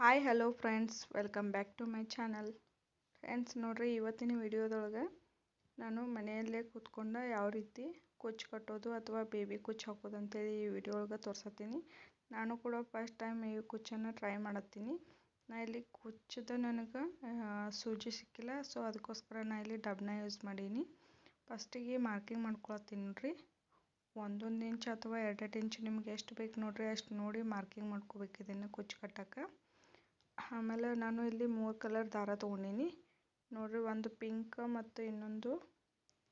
Hi hello friends welcome back to my channel friends ನೋಡ್ರಿ, ಇವತ್ತಿನ ವಿಡಿಯೋದೊಳಗೆ ನಾನು ಮನೆಯಲ್ಲೇ ಕೂತ್ಕೊಂಡು ಯಾವ ರೀತಿ ಕುಚ್ಚು ಕಟ್ಟೋದು ಅಥವಾ ಬೇಬಿ ಕುಚ್ಚು ಹಾಕೋದು ಅಂತೇಳಿ ಈ ವಿಡಿಯೋ ಒಳಗೆ ತೋರ್ಸತ್ತೀನಿ. ನಾನು ಕೂಡ ಫಸ್ಟ್ ಟೈಮ್ ಈ ಕುಚ್ಚನ್ನು ಟ್ರೈ ಮಾಡತ್ತೀನಿ. ನಾ ಇಲ್ಲಿ ಕುಚ್ಚದ ನನಗೆ ಸೂಜಿ ಸಿಕ್ಕಿಲ್ಲ. ಸೊ ಅದಕ್ಕೋಸ್ಕರ ನಾ ಇಲ್ಲಿ ಡಬ್ನ ಯೂಸ್ ಮಾಡೀನಿ. ಫಸ್ಟಿಗೆ ಮಾರ್ಕಿಂಗ್ ಮಾಡ್ಕೊಳತ್ತೀನಿ ನೋಡ್ರಿ. ಒಂದೊಂದು ಇಂಚ್ ಅಥವಾ ಎರಡೆರಡು ಇಂಚ್ ನಿಮ್ಗೆ ಎಷ್ಟು ಬೇಕು ನೋಡ್ರಿ, ಅಷ್ಟು ನೋಡಿ ಮಾರ್ಕಿಂಗ್ ಮಾಡ್ಕೋಬೇಕು ಇದನ್ನು ಕುಚ್ಚು ಕಟ್ಟಕ್ಕೆ. ಆಮೇಲೆ ನಾನು ಇಲ್ಲಿ ಮೂರು ಕಲರ್ ದಾರ ತೊಗೊಂಡೀನಿ. ನೋಡ್ರಿ, ಒಂದು ಪಿಂಕ್ ಮತ್ತು ಇನ್ನೊಂದು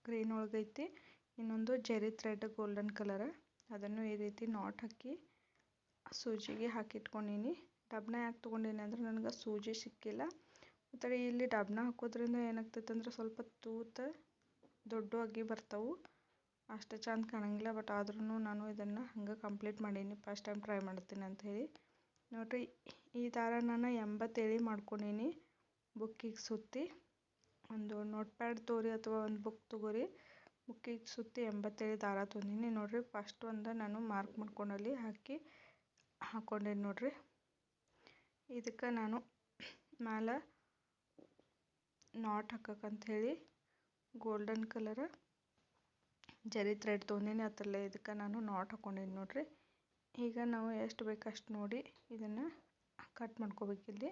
ಗ್ರೀನ್ ಒಳಗೈತಿ. ಇನ್ನೊಂದು ಜೆರಿ ಥ್ರೆಡ್ ಗೋಲ್ಡನ್ ಕಲರ್ ಅದನ್ನು ಈ ರೀತಿ ನಾಟ್ ಹಾಕಿ ಸೂಜಿಗೆ ಹಾಕಿಟ್ಕೊಂಡೀನಿ. ಡಬ್ನ ಯಾಕೆ ತೊಗೊಂಡೀನಿ ಅಂದ್ರೆ ನನಗೆ ಸೂಜಿ ಸಿಕ್ಕಿಲ್ಲ. ಮತ್ತು ಇಲ್ಲಿ ಡಬ್ನ ಹಾಕೋದ್ರಿಂದ ಏನಾಗ್ತೈತೆ ಅಂದ್ರೆ ಸ್ವಲ್ಪ ತೂತ ದೊಡ್ಡವಾಗಿ ಬರ್ತವೆ. ಅಷ್ಟು ಚಂದ ಕಾಣಂಗಿಲ್ಲ ಬಟ್ ಆದ್ರೂ ನಾನು ಇದನ್ನು ಹಂಗೆ ಕಂಪ್ಲೀಟ್ ಮಾಡೀನಿ. ಫಸ್ಟ್ ಟೈಮ್ ಟ್ರೈ ಮಾಡ್ತೀನಿ ಅಂತ ಹೇಳಿ. ನೋಡ್ರಿ, ಈ ದಾರ ನಾನು ಎಂಬತ್ತೇಳಿ ಮಾಡ್ಕೊಂಡೀನಿ ಬುಕ್ಕಿಗೆ ಸುತ್ತಿ. ಒಂದು ನೋಟ್ ಪ್ಯಾಡ್ ತೋರಿ ಅಥವಾ ಒಂದು ಬುಕ್ ತಗೋರಿ. ಬುಕ್ಕಿಗೆ ಸುತ್ತಿ ಎಂಬತ್ತೇಳಿ ದಾರ ತೊಂದೀನಿ ನೋಡಿರಿ. ಫಸ್ಟ್ ಒಂದು ನಾನು ಮಾರ್ಕ್ ಮಾಡ್ಕೊಂಡಲ್ಲಿ ಹಾಕಿ ಹಾಕ್ಕೊಂಡೀನಿ ನೋಡ್ರಿ. ಇದಕ್ಕೆ ನಾನು ಮ್ಯಾಲೆ ನಾಟ್ ಹಾಕಕ್ಕಂಥೇಳಿ ಗೋಲ್ಡನ್ ಕಲರ್ ಜರಿ ಥ್ರೆಡ್ ತೊಗೊಂಡೀನಿ. ಅದರಲ್ಲೇ ಇದಕ್ಕೆ ನಾನು ನಾಟ್ ಹಾಕ್ಕೊಂಡೀನಿ ನೋಡ್ರಿ. ಈಗ ನಾವು ಎಷ್ಟು ಬೇಕು ಅಷ್ಟು ನೋಡಿ ಇದನ್ನು ಕಟ್ ಮಾಡ್ಕೋಬೇಕಿಲ್ಲಿ.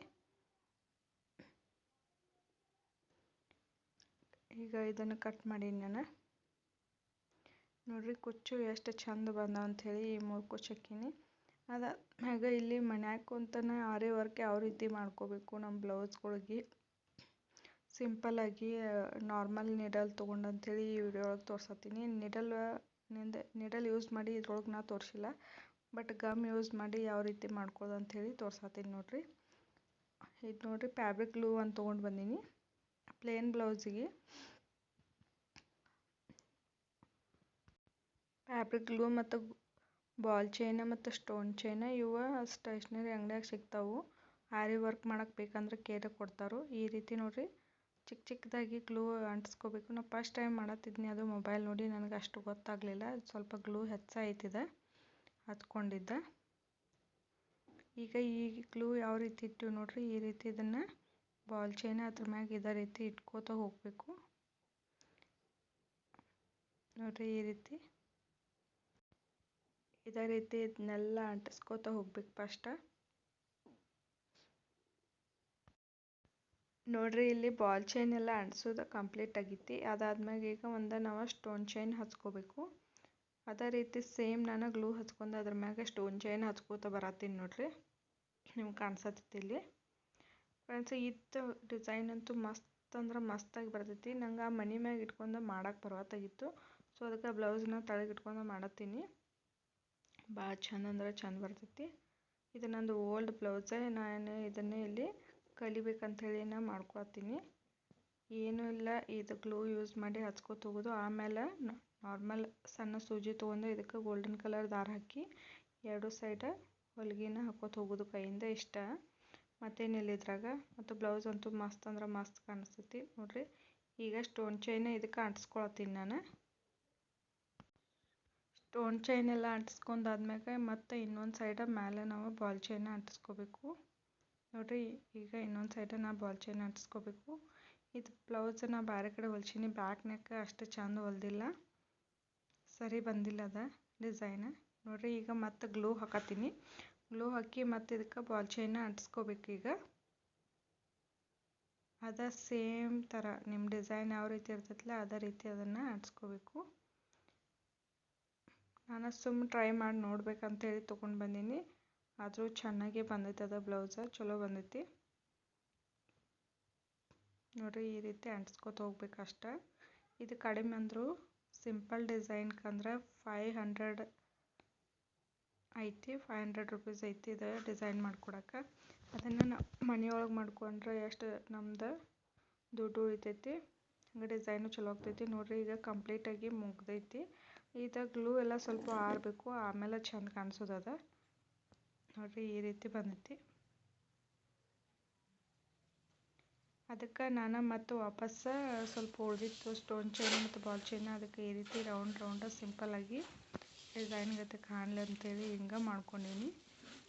ಈಗ ಇದನ್ನು ಕಟ್ ಮಾಡೀನಿ ನಾನು ನೋಡ್ರಿ ಕುಚ್ಚು ಎಷ್ಟು ಚಂದ ಬಂದ ಅಂಥೇಳಿ ಈ ಮೂರು ಕುಚ್ಚು ಹಾಕೀನಿ ಅದಾದ್ಮ್ಯಾಗ ಇಲ್ಲಿ ಮನ್ಯಾಗ ಕುಂತನ ಆರಿ ವರ್ಕ್ ಯಾವ ರೀತಿ ಮಾಡ್ಕೋಬೇಕು ನಮ್ಮ ಬ್ಲೌಸ್ಗಳಿಗೆ ಸಿಂಪಲ್ಲಾಗಿ ನಾರ್ಮಲ್ ನಿಡಲ್ ತೊಗೊಂಡು ಅಂಥೇಳಿ ಈ ವಿಡಿಯೋ ಒಳಗೆ ತೋರ್ಸತ್ತೀನಿ. ನಿಡಲ್ನಿಂದ ನಿಡಲ್ ಯೂಸ್ ಮಾಡಿ ಇದ್ರೊಳಗೆ ನಾ ತೋರಿಸಿಲ್ಲ. ಬಟ್ ಗಮ್ ಯೂಸ್ ಮಾಡಿ ಯಾವ ರೀತಿ ಮಾಡ್ಕೊಳ್ಳೋದು ಅಂಥೇಳಿ ತೋರ್ಸತ್ತೀನಿ ನೋಡಿರಿ. ಇದು ನೋಡಿರಿ ಫ್ಯಾಬ್ರಿಕ್ ಗ್ಲೂ ಅಂತ ತೊಗೊಂಡು ಬಂದೀನಿ. ಪ್ಲೇನ್ ಬ್ಲೌಸಿಗೆ ಫ್ಯಾಬ್ರಿಕ್ ಗ್ಲೂ ಮತ್ತು ಬಾಲ್ ಚೈನ ಮತ್ತು ಸ್ಟೋನ್ ಚೈನ ಇವು ಸ್ಟೇಷ್ನರಿ ಅಂಗಡಿಯಾಗ ಸಿಗ್ತಾವೆ. ಆರಿ ವರ್ಕ್ ಮಾಡೋಕ್ಕೆ ಬೇಕಂದ್ರೆ ಕೇರೆ ಕೊಡ್ತಾರೋ. ಈ ರೀತಿ ನೋಡಿರಿ ಚಿಕ್ಕ ಚಿಕ್ಕದಾಗಿ ಗ್ಲೂ ಅಂಟಿಸ್ಕೋಬೇಕು. ನಾ ಫಸ್ಟ್ ಟೈಮ್ ಮಾಡತ್ತಿದ್ನಿ ಅದು ಮೊಬೈಲ್ ನೋಡಿ, ನನಗೆ ಅಷ್ಟು ಗೊತ್ತಾಗಲಿಲ್ಲ. ಸ್ವಲ್ಪ ಗ್ಲೂ ಹೆಚ್ಚಾಯ್ತಿದೆ. ಹತ್ಕೊಂಡಿದ್ದ. ಈಗ ಈ ಗ್ಲೂ ಯಾವ ರೀತಿ ಇಟ್ಟು ನೋಡ್ರಿ, ಈ ರೀತಿ ಇದನ್ನ ಬಾಲ್ ಚೈನ್ ಅದ್ರ ಮ್ಯಾಗ ಇದೇ ರೀತಿ ಇಟ್ಕೋತ ಹೋಗಬೇಕು. ನೋಡ್ರಿ ಈ ರೀತಿ. ಇದೇ ರೀತಿ ಇದನ್ನೆಲ್ಲ ಅಂಟಿಸ್ಕೋತ ಹೋಗ್ಬೇಕು ಫಸ್ಟ ನೋಡ್ರಿ ಇಲ್ಲಿ ಬಾಲ್ ಚೈನ್ ಎಲ್ಲ ಅಂಟಿಸೋದು ಕಂಪ್ಲೀಟ್ ಆಗೈತಿ. ಅದಾದ್ಮ್ಯಾಗ ಈಗ ಒಂದ ನಾವು ಸ್ಟೋನ್ ಚೈನ್ ಹಚ್ಕೋಬೇಕು. ಅದೇ ರೀತಿ ಸೇಮ್ ನಾನು ಗ್ಲೂ ಹಚ್ಕೊಂಡು ಅದ್ರ ಮ್ಯಾಗ ಸ್ಟೋನ್ ಚೈನ್ ಹಚ್ಕೋತ ಬರತ್ತೀನಿ ನೋಡ್ರಿ. ನಿಮ್ಗೆ ಕಾಣಿಸತ್ತೈತಿ ಇಲ್ಲಿ. ಫ್ರೆಂಡ್ಸ್ ಇದು ಡಿಸೈನ್ ಅಂತೂ ಮಸ್ತ್ ಅಂದ್ರೆ ಮಸ್ತಾಗಿ ಬರ್ತೈತಿ. ನಂಗೆ ಆ ಮನಿ ಮ್ಯಾಗ ಇಟ್ಕೊಂಡು ಮಾಡಕ್ಕೆ ಬರವತ್ತಾಗಿತ್ತು. ಸೊ ಅದಕ್ಕೆ ಬ್ಲೌಸ್ನ ತಳಗೆ ಇಟ್ಕೊಂಡು ಮಾಡತ್ತೀನಿ. ಭಾಳ ಚಂದ ಅಂದ್ರೆ ಚಂದ ಬರ್ತೈತಿ. ಇದು ನಂದು ಓಲ್ಡ್ ಬ್ಲೌಸೇ ನಾನು ಇದನ್ನೇ ಇಲ್ಲಿ ಕಲಿಬೇಕಂಥೇಳಿ ನಾ ಮಾಡ್ಕೊತೀನಿ. ಏನೂ ಇಲ್ಲ. ಇದು ಗ್ಲೂ ಯೂಸ್ ಮಾಡಿ ಹಚ್ಕೋತ ಹೋಗೋದು ಆಮೇಲೆ ನಾರ್ಮಲ್ ಸಣ್ಣ ಸೂಜಿ ತೊಗೊಂಡು ಇದಕ್ಕೆ ಗೋಲ್ಡನ್ ಕಲರ್ ದಾರ ಹಾಕಿ ಎರಡು ಸೈಡ ಹೊಲಿಗೆನ ಹಾಕೋತ ಹೋಗೋದು ಕೈಯಿಂದ ಇಷ್ಟ. ಮತ್ತೇನಿಲ್ಲ ಇದ್ರಾಗ. ಮತ್ತು ಬ್ಲೌಸ್ ಅಂತೂ ಮಸ್ತ್ ಅಂದ್ರೆ ಮಸ್ತ್ ಕಾಣಿಸ್ತೈತಿ. ನೋಡ್ರಿ. ಈಗ ಸ್ಟೋನ್ ಚೈನ್ ಇದಕ್ಕೆ ಅಂಟಿಸ್ಕೊಳತ್ತೀನಿ ನಾನು. ಸ್ಟೋನ್ ಚೈನ್ ಎಲ್ಲ ಅಂಟಿಸ್ಕೊಂಡಾದ್ಮ್ಯಾಗ ಮತ್ತು ಇನ್ನೊಂದು ಸೈಡ ಮೇಲೆ ನಾವು ಬಾಲ್ ಚೈನ್ ಅಂಟಿಸ್ಕೋಬೇಕು. ನೋಡ್ರಿ. ಈಗ ಇನ್ನೊಂದು ಸೈಡ ನಾ ಬಾಲ್ ಚೈನ್ ಅಂಟಿಸ್ಕೋಬೇಕು. ಇದು ಬ್ಲೌಸ್ ನಾ ಬೇರೆ ಕಡೆ ಹೊಲ್ಸೀನಿ. ಬ್ಯಾಕ್ ನೆಕ್ ಅಷ್ಟು ಚಂದ ಹೊಲ್ದಿಲ್ಲ. ಸರಿ ಬಂದಿಲ್ಲ ಅದ ಡಿಸೈನ್ ನೋಡ್ರಿ, ಈಗ ಮತ್ತೆ ಗ್ಲೂ ಹಾಕತ್ತೀನಿ ಗ್ಲೂ ಹಾಕಿ ಮತ್ತೆ ಇದಕ್ಕೆ ಬಾಲ್ ಚೈನ ಅಂಟಿಸ್ಕೋಬೇಕು ಈಗ. ಅದ ಸೇಮ್ ಥರ ನಿಮ್ಮ ಡಿಸೈನ್ ಯಾವ ರೀತಿ ಇರ್ತೈತಲ್ಲ ಅದೇ ರೀತಿ ಅದನ್ನು ಅಂಟಿಸ್ಕೋಬೇಕು. ನಾನು ಸುಮ್ಮನೆ ಟ್ರೈ ಮಾಡಿ ನೋಡ್ಬೇಕಂತೇಳಿ ತೊಗೊಂಡು ಬಂದೀನಿ. ಆದರೂ ಚೆನ್ನಾಗೇ ಬಂದೈತೆ ಅದ ಬ್ಲೌಸ ಚಲೋ ಬಂದೈತಿ. ನೋಡ್ರಿ, ಈ ರೀತಿ ಅಂಟಿಸ್ಕೊತ ಹೋಗ್ಬೇಕು ಅಷ್ಟೆ. ಇದು ಕಡಿಮೆ ಅಂದರೂ ಸಿಂಪಲ್ ಡಿಸೈನ್ಕಂದ್ರೆ ಫೈ ಹಂಡ್ರೆಡ್ ಐತಿ ಫೈವ್ ಹಂಡ್ರೆಡ್ ರುಪೀಸ್ ಐತಿ ಇದು ಡಿಸೈನ್ ಮಾಡ್ಕೊಡಕ್ಕೆ. ಅದನ್ನು ನಾವು ಮನೆಯೊಳಗೆ ಮಾಡ್ಕೊಂಡ್ರೆ ಎಷ್ಟು ನಮ್ದು ದುಡ್ಡು ಉಳಿತೈತಿ. ಹಂಗೆ ಡಿಸೈನು ಚಲೋ ಆಗ್ತೈತಿ. ನೋಡ್ರಿ, ಈಗ ಕಂಪ್ಲೀಟಾಗಿ ಮುಗ್ದೈತಿ. ಇದು ಗ್ಲೂ ಎಲ್ಲ ಸ್ವಲ್ಪ ಆರಬೇಕು, ಆಮೇಲೆ ಚೆಂದ ಕಾಣಿಸೋದದ ನೋಡ್ರಿ, ಈ ರೀತಿ ಬಂದೈತಿ. ಅದಕ್ಕೆ ನಾನು ಮತ್ತು ವಾಪಸ್ ಸ್ವಲ್ಪ ಉಳಿದಿತ್ತು ಸ್ಟೋನ್ ಚೈನ್ ಮತ್ತು ಬಾಲ್ ಚೈನ್ ಅದಕ್ಕೆ ಈ ರೀತಿ ರೌಂಡ್ ರೌಂಡ್ ಸಿಂಪಲ್ಲಾಗಿ ಡಿಸೈನ್ ಗತೆ ಕಾಣಲಿ ಅಂತೇಳಿ ಹಿಂಗೆ ಮಾಡ್ಕೊಂಡೀನಿ.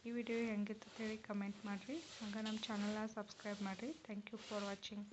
ಈ ವಿಡಿಯೋ ಹೆಂಗಿತ್ತು ಹೇಳಿ ಕಮೆಂಟ್ ಮಾಡಿರಿ. ಹಂಗೆ ನಮ್ಮ ಚಾನಲ್ನ ಸಬ್ಸ್ಕ್ರೈಬ್ ಮಾಡಿರಿ. Thank you for watching